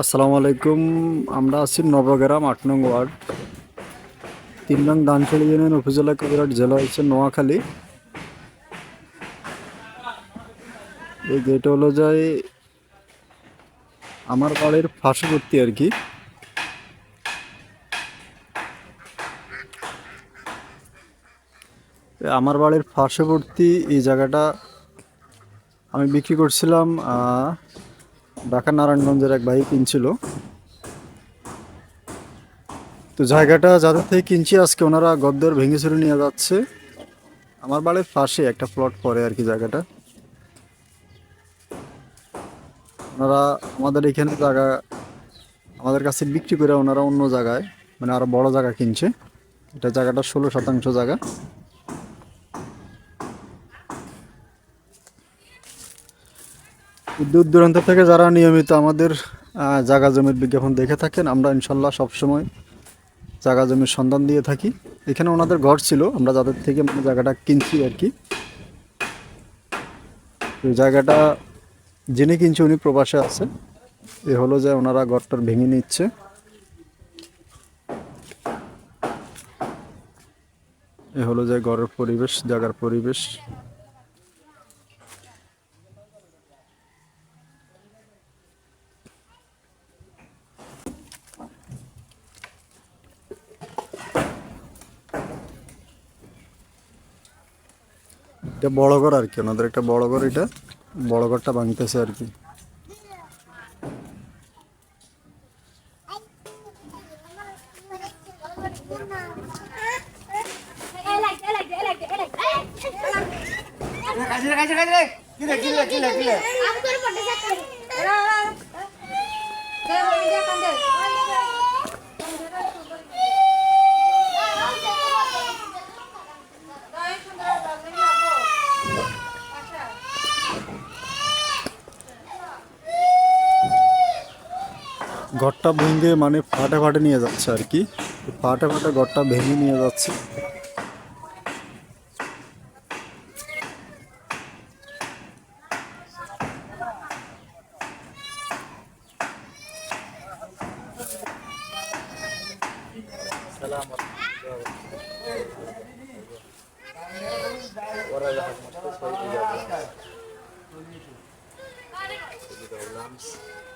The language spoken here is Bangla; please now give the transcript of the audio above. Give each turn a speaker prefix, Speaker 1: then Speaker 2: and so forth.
Speaker 1: আসসালামু আলাইকুম আমরা আছি নবগ্রাম আট নং ওয়ার্ড। তিন নং ধানখালী ইউনিয়ন উপজেলা কবিরাট জেলা হচ্ছে নোয়াখালী। এই গেট হলো যায় আমার বাড়ির পার্শ্ববর্তী আর কি। আমার বাড়ির পার্শ্ববর্তী এই জায়গাটা আমি বিক্রি করছিলাম ঢাকা নারায়ণগঞ্জের এক ভাই কিনছিল। তো জায়গাটা যাদের থেকে কিনছি, আজকে ওনারা গদ্দর ভেঙে চুরে নিয়ে যাচ্ছে। আমার বাড়ির পাশে একটা প্লট পরে আর কি জায়গাটা। ওনারা আমাদের এখানে জায়গা, আমাদের কাছে বিক্রি করে ওনারা অন্য জায়গায় মানে আরও বড় জায়গা কিনছে। এটা জায়গাটা ষোলো শতাংশ জায়গা। দূর দূরান্ত থেকে যারা নিয়মিত আমাদের জায়গা জমির বিজ্ঞাপন দেখে থাকেন, আমরা ইনশাল্লাহ সবসময় জায়গা জমির সন্ধান দিয়ে থাকি। এখানে ওনাদের ঘর ছিল, আমরা যাদের থেকে মানে জায়গাটা কিনছি আর কি। তো জায়গাটা যিনি কিনছে উনি প্রবাসে আছে। এ হলো যে ওনারা ঘরটার ভেঙে নিচ্ছে। এ হলো যে ঘরের পরিবেশ, জায়গার পরিবেশ। এটা বড় ঘর আর কি, ওনাদের একটা বড় ঘর এটা, বড় ঘরটা ভাঙতেছে আর কি। ঘরটা ভেঙে মানে ফাটে ফাটে নিয়ে যাচ্ছে আর কি ফাটে ফাটে ঘরটা ভেঙে নিয়ে যাচ্ছে Thank you.